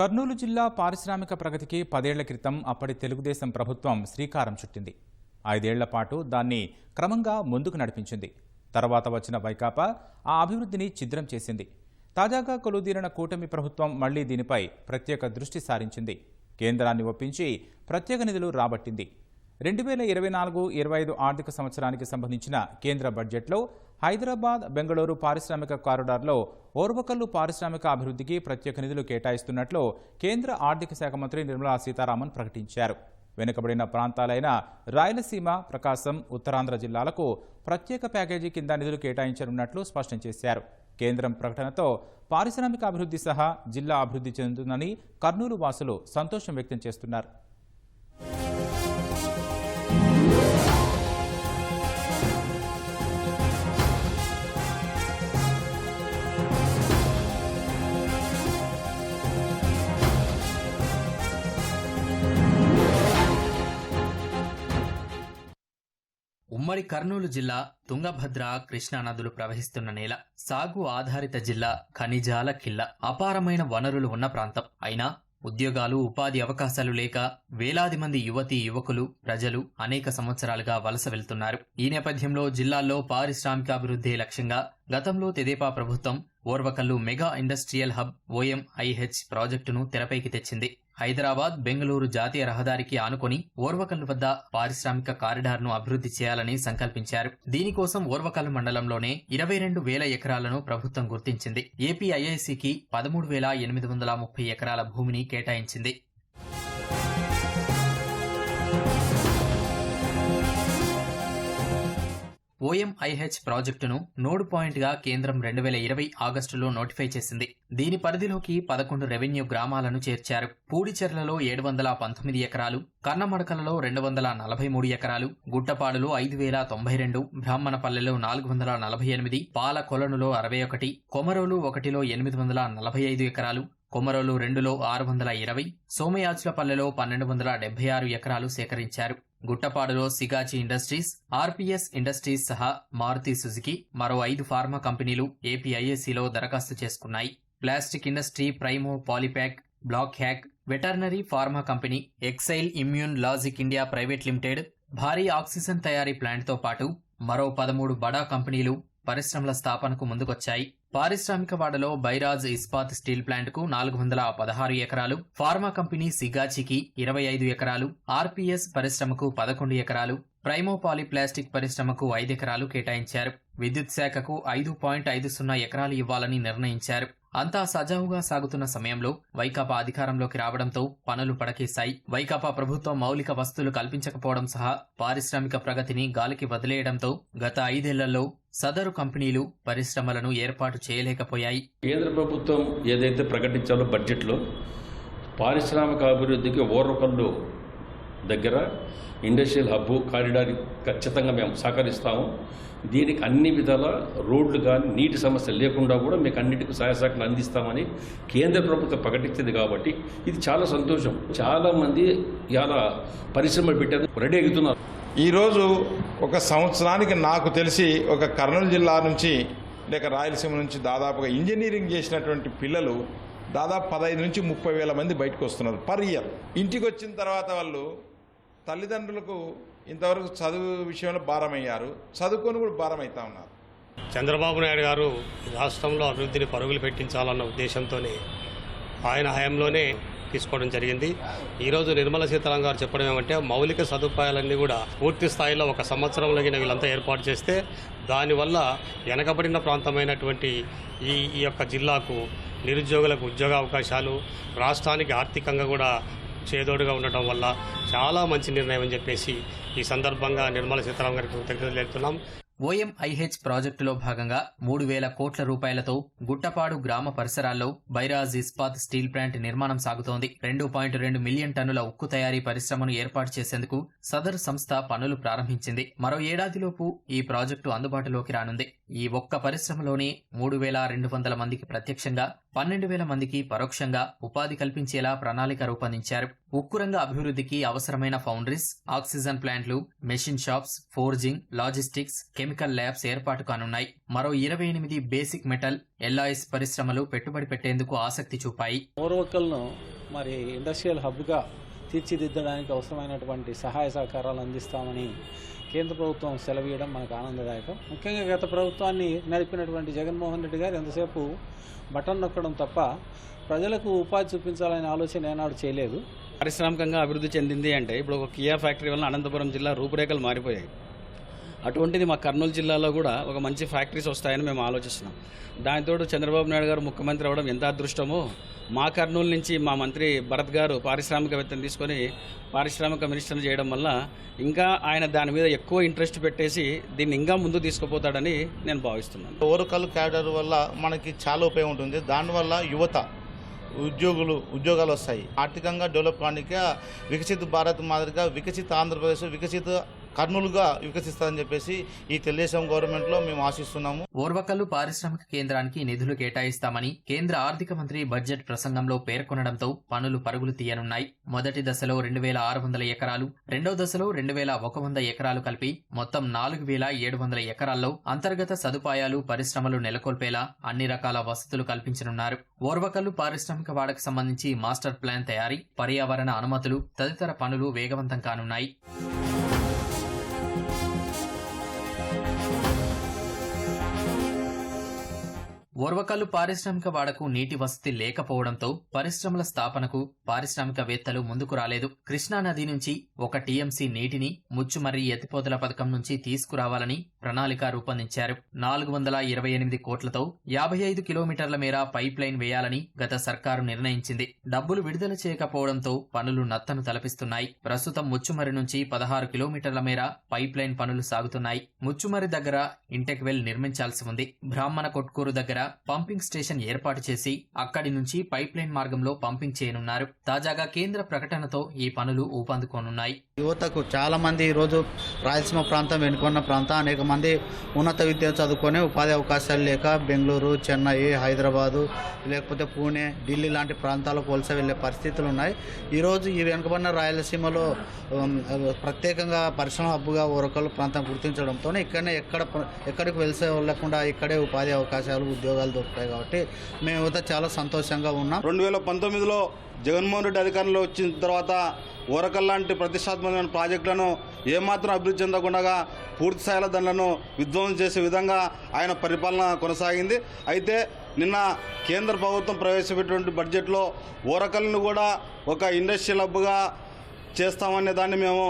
కర్నూలు జిల్లా పారిశ్రామిక ప్రగతికి పదేళ్ళ క్రితం అప్పటి తెలుగుదేశం ప్రభుత్వం శ్రీకారం చుట్టింది. ఐదేళ్ళ పాటు దాన్ని క్రమంగా ముందుకు నడిపించింది. తర్వాత వచ్చిన వైకాపా ఆ అభివృద్ధిని ఛిద్రం చేసింది. తాజాగా కొలుదీరిన కూటమి ప్రభుత్వం మళ్ళీ దీనిపై ప్రత్యేక దృష్టి సారించింది. కేంద్రాన్ని ఒప్పించి ప్రత్యేక నిధులు రాబట్టింది. రెండు వేల ఇరవై నాలుగు ఇరవై ఐదు ఆర్థిక సంవత్సరానికి సంబంధించిన కేంద్ర బడ్జెట్లో హైదరాబాద్ బెంగళూరు పారిశ్రామిక కారిడార్లో ఓర్వకల్లు పారిశ్రామిక అభివృద్ధికి ప్రత్యేక నిధులు కేటాయిస్తున్నట్లు కేంద్ర ఆర్థిక శాఖ మంత్రి నిర్మలా సీతారామన్ ప్రకటించారు. వెనుకబడిన ప్రాంతాలైన రాయలసీమ ప్రకాశం ఉత్తరాంధ్ర జిల్లాలకు ప్రత్యేక ప్యాకేజీ కింద నిధులు కేటాయించనున్నట్లు స్పష్టం చేశారు. కేంద్రం ప్రకటనతో పారిశ్రామిక అభివృద్ధి సహా జిల్లా అభివృద్ధి చెందుతుందని కర్నూలు వాసులు సంతోషం వ్యక్తం చేస్తున్నారు. ఉమ్మడి కర్నూలు జిల్లా తుంగభద్ర కృష్ణా నదులు ప్రవహిస్తున్న నేల సాగు ఆధారిత జిల్లా ఖనిజాల కిల్ల అపారమైన వనరులు ఉన్న ప్రాంతం. అయినా ఉద్యోగాలు ఉపాధి అవకాశాలు లేక వేలాది మంది యువతీ యువకులు ప్రజలు అనేక సంవత్సరాలుగా వలస వెళ్తున్నారు. ఈ నేపథ్యంలో జిల్లాల్లో పారిశ్రామికాభివృద్ధి లక్ష్యంగా గతంలో తెదేపా ప్రభుత్వం Orvakallu mega industrial hub OMIH ప్రాజెక్టును తెరపైకి తెచ్చింది. హైదరాబాద్ బెంగళూరు జాతీయ రహదారికి ఆనుకొని ఓర్వకల్లు వద్ద పారిశ్రామిక కారిడార్ను అభివృద్ధి చేయాలని సంకల్పించారు. దీనికోసం ఓర్వకల్లు మండలంలోనే ఇరవై రెండు వేల ఎకరాలను ప్రభుత్వం గుర్తించింది. ఏపీఐఐసికి పదమూడు వేల ఎనిమిది వందల ముప్పై ఎకరాల భూమిని కేటాయించింది. ఓఎంఐహెచ్ ప్రాజెక్టును నోడ్ పాయింట్గా కేంద్రం రెండు వేల ఇరవై ఆగస్టులో నోటిఫై చేసింది. దీని పరిధిలోకి పదకొండు రెవెన్యూ గ్రామాలను చేర్చారు. పూడిచెర్లలో ఏడు వందల పంతొమ్మిది ఎకరాలు కన్నమడకలలో రెండు వందల నలభై మూడు ఎకరాలు గుట్టపాడులో ఐదు వేల తొంభై రెండు బ్రాహ్మణపల్లెలో నాలుగు వందల నలభై ఎనిమిది పాలకొలనులో అరవై ఒకటి కొమరోలు ఒకటిలో ఎనిమిది వందల నలభై ఐదు ఎకరాలు కొమరోలు రెండులో ఆరు వందల ఇరవై సోమయాచులపల్లెలో పన్నెండు వందల డెబ్బై ఆరు ఎకరాలు సేకరించారు. గుట్టపాడులో సిగాచి ఇండస్ట్రీస్ ఆర్పీఎస్ ఇండస్ట్రీస్ సహా మారుతి సుజుకి మరో ఐదు ఫార్మా కంపెనీలు ఏపీఐఏసీలో దరఖాస్తు చేసుకున్నాయి. Plastic industry Primo Polypack black hack veterinary pharma company exile immune logic India private limited భారీ ఆక్సిజన్ తయారీ ప్లాంట్తో పాటు మరో పదమూడు బడా కంపెనీలు పరిశ్రమల స్థాపనకు ముందుకొచ్చాయి. పారిశ్రామిక వాడలో బైరాజ్ ఇస్పాత్ స్టీల్ ప్లాంట్కు నాలుగు వందల పదహారు ఎకరాలు ఫార్మా కంపెనీ సిగాచికి ఇరవై ఐదు ఎకరాలు ఆర్పీఎస్ పరిశ్రమకు పదకొండు ఎకరాలు ప్రైమో పాలిప్లాస్టిక్ పరిశ్రమకు ఐదు ఎకరాలు కేటాయించారు. విద్యుత్ శాఖకు ఐదు పాయింట్ ఐదు సున్నా ఎకరాలు ఇవ్వాలని నిర్ణయించారు. అంతా సజావుగా సాగుతున్న సమయంలో వైకాపా అధికారంలోకి రావడంతో పనులు పడకేశాయి. వైకాపా ప్రభుత్వం మౌలిక వస్తువులు కల్పించకపోవడం సహా పారిశ్రామిక ప్రగతిని గాలికి వదిలేయడంతో గత ఐదేళ్ళలో సదరు కంపెనీలు పరిశ్రమలను ఏర్పాటు చేయలేకపోయాయి. కేంద్ర ప్రభుత్వం ఏదైతే ప్రకటించాలో బడ్జెట్లో పారిశ్రామిక అభివృద్ధికి ఓర్వకల్లు దగ్గర ఇండస్ట్రియల్ హబ్బు కారిడార్ ఖచ్చితంగా మేము సహకరిస్తాము. దీనికి అన్ని విధాల రోడ్లు కానీ నీటి సమస్య లేకుండా కూడా మీకు అన్నిటికీ సహాయ సహకారం అందిస్తామని కేంద్ర ప్రభుత్వం ప్రకటించింది కాబట్టి ఇది చాలా సంతోషం. చాలామంది ఇలా పరిశ్రమలు పెట్టారు రెడీ ఎగుతున్నారు ఈరోజు ఒక సంవత్సరానికి నాకు తెలిసి ఒక కర్నూలు జిల్లా నుంచి లేక రాయలసీమ నుంచి దాదాపుగా ఇంజనీరింగ్ చేసినటువంటి పిల్లలు దాదాపు పదహైదు నుంచి ముప్పై వేల మంది బయటకు వస్తున్నారు పర్ ఇయర్. ఇంటికి వచ్చిన తర్వాత వాళ్ళు తల్లిదండ్రులకు ఇంతవరకు చదువు విషయంలో భారమయ్యారు. చదువుకొని కూడా భారమవుతా ఉన్నారు. చంద్రబాబు నాయుడు గారు ఈ రాష్ట్రంలో అభివృద్ధిని పరుగులు పెట్టించాలన్న ఉద్దేశంతోనే ఆయన హయాంలోనే తీసుకోవడం జరిగింది. ఈరోజు నిర్మలా సీతారాం గారు చెప్పడం ఏమంటే మౌలిక సదుపాయాలన్నీ కూడా పూర్తి స్థాయిలో ఒక సంవత్సరంలోగిన వీళ్ళంతా ఏర్పాటు చేస్తే దానివల్ల వెనకబడిన ప్రాంతమైనటువంటి ఈ ఈ యొక్క జిల్లాకు నిరుద్యోగులకు ఉద్యోగ అవకాశాలు రాష్ట్రానికి ఆర్థికంగా కూడా చేదోడుగా ఉండటం వల్ల చాలా మంచి నిర్ణయం అని చెప్పేసి ఈ సందర్భంగా నిర్మల సీతారామన్ గారికి కృతజ్ఞతలు తెలుపుతున్నాం. ఓఎంఐహెచ్ ప్రాజెక్టులో భాగంగా మూడు వేల కోట్ల రూపాయలతో గుట్టపాడు గ్రామ పరిసరాల్లో బైరాజ్ ఇస్పాత్ స్టీల్ ప్లాంట్ నిర్మాణం సాగుతోంది. రెండు పాయింట్ రెండు మిలియన్ టన్నుల ఉక్కు తయారీ పరిశ్రమను ఏర్పాటు చేసేందుకు సదరు సంస్థ పనులు ప్రారంభించింది. మరో ఏడాదిలోపు ఈ ప్రాజెక్టు అందుబాటులోకి రానుంది. ఈ ఒక్క పరిశ్రమలోనే మూడు వేల రెండు వందల మందికి ప్రత్యక్షంగా పన్నెండు వేల మందికి పరోక్షంగా ఉపాధి కల్పించేలా ప్రణాళిక రూపొందించారు. ఉక్కు రంగ అభివృద్ధికి అవసరమైన ఫౌండరీస్ ఆక్సిజన్ ప్లాంట్లు machine shops forging logistics chemical labs ఏర్పాటు కానున్నాయి. మరో ఇరవై ఎనిమిది బేసిక్ మెటల్ ఎల్ఐఎస్ పరిశ్రమలు పెట్టుబడి పెట్టేందుకు ఆసక్తి చూపాయి. ఓర్వకల్ను మరి ఇండస్ట్రియల్ హబ్గా తీర్చిదిద్దడానికి అవసరమైనటువంటి సహాయ సహకారాలు అందిస్తామని కేంద్ర ప్రభుత్వం సెలవీయడం మనకు ఆనందదాయకం. ముఖ్యంగా గత ప్రభుత్వాన్ని నడిపినటువంటి జగన్మోహన్ రెడ్డి గారు ఎంతసేపు బటన్ నొక్కడం తప్ప ప్రజలకు ఉపాధి చూపించాలనే ఆలోచన ఏనాడు చేయలేదు. పారిశ్రామికంగా అభివృద్ధి చెందింది అంటే ఇప్పుడు ఒక కియా ఫ్యాక్టరీ వలన అనంతపురం జిల్లా రూపురేఖలు మారిపోయాయి. అటువంటిది మా కర్నూలు జిల్లాలో కూడా ఒక మంచి ఫ్యాక్టరీస్ వస్తాయని మేము ఆలోచిస్తున్నాం. దానితోడు చంద్రబాబు నాయుడు గారు ముఖ్యమంత్రి అవ్వడం ఎంత అదృష్టమో మా కర్నూలు నుంచి మా మంత్రి భరత్ గారు పారిశ్రామికవేత్తను తీసుకొని పారిశ్రామిక మినిస్టర్ని చేయడం వల్ల ఇంకా ఆయన దాని మీద ఎక్కువ ఇంట్రెస్ట్ పెట్టేసి దీన్ని ఇంకా ముందు తీసుకుపోతాడని నేను భావిస్తున్నాను. ఓరకల్ క్యాడర్ వల్ల మనకి చాలా ఉపయోగం ఉంటుంది. దానివల్ల యువత ఉద్యోగులు ఉద్యోగాలు వస్తాయి. ఆర్థికంగా డెవలప్ కావడానికి వికసిత భారత్ మాదిరిగా వికసిత ఆంధ్రప్రదేశ్ వికసిత కర్నూలుగా వికసిస్తుందని చెప్పేసి ఈ తెలుగుదేశం గవర్నమెంట్లో మేము ఆశిస్తున్నాము. ఓర్వకల్లు పారిశ్రామిక కేంద్రానికి నిధులు కేటాయిస్తామని కేంద్ర ఆర్థిక మంత్రి బడ్జెట్ ప్రసంగంలో పేర్కొనడంతో పనులు పరుగులు తీయనున్నాయి. మొదటి దశలో రెండు వేల ఆరు వందల ఎకరాలు రెండో దశలో రెండు వేల ఒక వంద ఎకరాలు కలిపి మొత్తం నాలుగు వేల ఏడు వందల ఎకరాల్లో అంతర్గత సదుపాయాలు పరిశ్రమలు నెలకొల్పేలా అన్ని రకాల వసతులు కల్పించనున్నారు. ఓర్వకల్లు పారిశ్రామిక వాడకు సంబంధించి మాస్టర్ ప్లాన్ తయారీ పర్యావరణ అనుమతులు తదితర పనులు వేగవంతం కానున్నాయి. ఓర్వకల్లు పారిశ్రామిక వాడకు నీటి వసతి లేకపోవడంతో పరిశ్రమల స్థాపనకు పారిశ్రామికవేత్తలు ముందుకు రాలేదు. కృష్ణా నది నుంచి ఒక టీఎంసీ నీటిని ముచ్చుమర్రి ఎత్తిపోతల పథకం నుంచి తీసుకురావాలని ప్రణాళిక రూపొందించారు. నాలుగు వందల ఇరవై ఎనిమిది కోట్లతో యాభై ఐదు కిలోమీటర్ల మేర పైప్ లైన్ వేయాలని గత సర్కారు నిర్ణయించింది. డబ్బులు విడుదల చేయకపోవడంతో పనులు నత్తను తలపిస్తున్నాయి. ప్రస్తుతం ముచ్చుమర్రి నుంచి పదహారు కిలోమీటర్ల మేర పైప్ లైన్ పనులు సాగుతున్నాయి. ముచ్చుమర్రి దగ్గర ఇంటెక్వెల్ నిర్మించాల్సి ఉంది. బ్రాహ్మణ కొట్కూరు దగ్గర పంపింగ్ స్టేషన్ ఏర్పాటు చేసి అక్కడి నుంచి పైప్ లైన్ మార్గంలో పంపింగ్ చేయనున్నారు. తాజాగా కేంద్ర ప్రకటనతో ఈ పనులు ఊపందుకోనున్నాయి. యువతకు చాలా మంది ఈరోజు రాయలసీమ ప్రాంతం వెనుకొన్న ప్రాంతం అనేక మంది ఉన్నత విద్య చదువుకొని ఉపాధి అవకాశాలు లేక బెంగళూరు చెన్నై హైదరాబాదు లేకపోతే పూణే ఢిల్లీ లాంటి ప్రాంతాలకు వలస వెళ్ళే పరిస్థితులు ఉన్నాయి. ఈరోజు ఈ వెనుకబడిన రాయలసీమలో ప్రత్యేకంగా పరిశ్రమ హబ్బుగా ఓరకలు ప్రాంతం గుర్తించడంతో ఇక్కడనే ఎక్కడ ఎక్కడికి వెలిసే వెళ్ళకుండా ఇక్కడే ఉపాధి అవకాశాలు ఉద్యోగాలు దొరుకుతాయి కాబట్టి మేము అయితే చాలా సంతోషంగా ఉన్నాం. రెండు వేల పంతొమ్మిదిలో జగన్మోహన్ రెడ్డి అధికారంలో వచ్చిన తర్వాత ఓరకల్ లాంటి ప్రతిష్టాత్మకమైన ప్రాజెక్టులను ఏమాత్రం అభివృద్ధి చెందకుండా పూర్తి స్థాయిలో దానిలను విధ్వంసం చేసే విధంగా ఆయన పరిపాలన కొనసాగింది. అయితే నిన్న కేంద్ర ప్రభుత్వం ప్రవేశపెట్టినటువంటి బడ్జెట్లో ఓరకల్ను కూడా ఒక ఇండస్ట్రియల్ హబ్గా చేస్తామనే దాన్ని మేము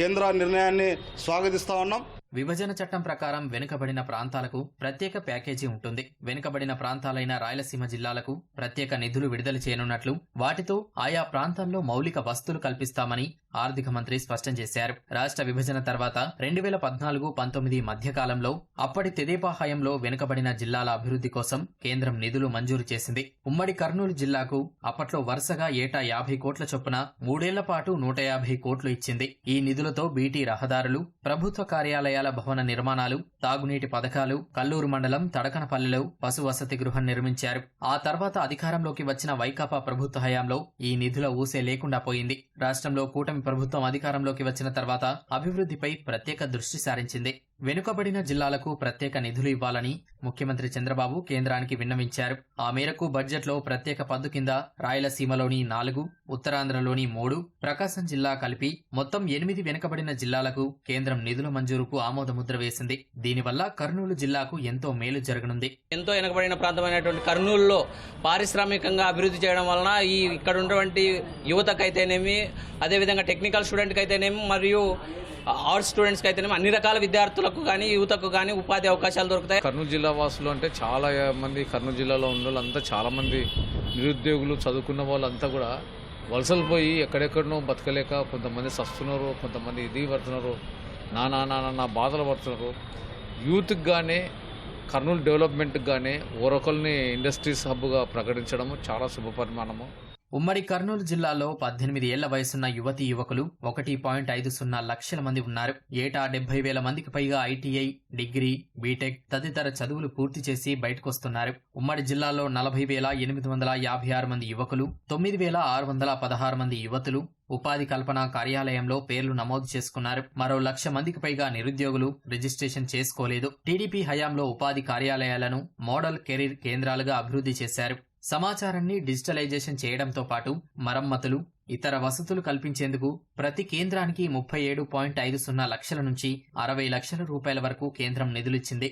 కేంద్ర నిర్ణయాన్ని స్వాగతిస్తూ ఉన్నాం. విభజన చట్టం ప్రకారం వెనుకబడిన ప్రాంతాలకు ప్రత్యేక ప్యాకేజీ ఉంటుంది. వెనుకబడిన ప్రాంతాలైన రాయలసీమ జిల్లాలకు ప్రత్యేక నిధులు విడుదల చేయనున్నట్లు వాటితో ఆయా ప్రాంతాల్లో మౌలిక వస్తువులు కల్పిస్తామని ఆర్థిక మంత్రి స్పష్టం చేశారు. రాష్ట్ర విభజన తర్వాత రెండు వేల పద్నాలుగు పంతొమ్మిది మధ్యకాలంలో అప్పటి తెదేపాహయంలో వెనుకబడిన జిల్లాల అభివృద్ధి కోసం కేంద్రం నిధులు మంజూరు చేసింది. ఉమ్మడి కర్నూలు జిల్లాకు అప్పట్లో వరుసగా ఏటా యాభై కోట్ల చొప్పున మూడేళ్ళ పాటు నూట యాభై కోట్లు ఇచ్చింది. ఈ నిధులతో బీటీ రహదారులు ప్రభుత్వ కార్యాలయాల భవన నిర్మాణాలు తాగునీటి పథకాలు కల్లూరు మండలం తడకనపల్లిలో పశు వసతి గృహం నిర్మించారు. ఆ తర్వాత అధికారంలోకి వచ్చిన వైకాపా ప్రభుత్వ హయాంలో ఈ నిధుల ఊసే లేకుండా పోయింది. రాష్ట్రంలో కూటమి ప్రభుత్వం అధికారంలోకి వచ్చిన తర్వాత అభివృద్ధిపై ప్రత్యేక దృష్టి సారించింది. వెనుకబడిన జిల్లాలకు ప్రత్యేక నిధులు ఇవ్వాలని ముఖ్యమంత్రి చంద్రబాబు కేంద్రానికి విన్నవించారు. ఆ మేరకు బడ్జెట్లో ప్రత్యేక పద్దు కింద రాయలసీమలోని నాలుగు ఉత్తరాంధ్రలోని మూడు ప్రకాశం జిల్లా కలిపి మొత్తం ఎనిమిది వెనుకబడిన జిల్లాలకు కేంద్రం నిధుల మంజూరుకు ఆమోదముద్ర వేసింది. దీనివల్ల కర్నూలు జిల్లాకు ఎంతో మేలు జరగనుంది. ఎంతో వెనుకబడిన ప్రాంతమైనటువంటి కర్నూలులో పారిశ్రామికంగా అభివృద్ధి చేయడం వలన ఈ ఇక్కడ ఉన్నటువంటి యువతకైతేనేమి అదేవిధంగా టెక్నికల్ స్టూడెంట్కి అయితేనేమి మరియు ఆర్ట్స్ స్టూడెంట్స్కి అయితే అన్ని రకాల విద్యార్థులకు కానీ యువతకు కానీ ఉపాధి అవకాశాలు దొరుకుతాయి. కర్నూలు జిల్లా వాసులు అంటే చాలా మంది కర్నూలు జిల్లాలో ఉన్న వాళ్ళంతా చాలా మంది నిరుద్యోగులు చదువుకున్న వాళ్ళంతా కూడా వలసలు పోయి ఎక్కడెక్కడనో బతకలేక కొంతమంది సస్తున్నారు కొంతమంది ఇది పడుతున్నారు నా నా నా నా బాధలు పడుతున్నారు. యూత్కి కానీ కర్నూలు డెవలప్మెంట్కి కానీ ఓరకల్ని ఇండస్ట్రీస్ హబ్గా ప్రకటించడము చాలా శుభపరిమాణము ఉమ్మడి కర్నూలు జిల్లాలో పద్దెనిమిది ఏళ్ళ వయసున్న యువతీ యువకులు ఒకటి పాయింట్ ఐదు సున్నా లక్షల మంది ఉన్నారు. ఏటా డెబ్బై వేల మందికి పైగా ఐటీఐ డిగ్రీ బీటెక్ తదితర చదువులు పూర్తి చేసి బయటకొస్తున్నారు. ఉమ్మడి జిల్లాలో నలభై వేల ఎనిమిది వందల యాభై ఆరు మంది యువకులు తొమ్మిది వేల ఆరు వందల పదహారు మంది యువతులు ఉపాధి కల్పన కార్యాలయంలో పేర్లు నమోదు చేసుకున్నారు. మరో లక్ష మందికి పైగా నిరుద్యోగులు రిజిస్ట్రేషన్ చేసుకోలేదు. టీడీపీ హయాంలో ఉపాధి కార్యాలయాలను మోడల్ కెరీర్ కేంద్రాలుగా అభివృద్ధి చేశారు. సమాచారాన్ని డిజిటలైజేషన్ చేయడంతో పాటు మరమ్మతులు ఇతర వసతులు కల్పించేందుకు ప్రతి కేంద్రానికి ముప్పై ఏడు పాయింట్ ఐదు సున్నా లక్షల నుంచి అరవై లక్షల రూపాయల వరకు కేంద్రం నిధులిచ్చింది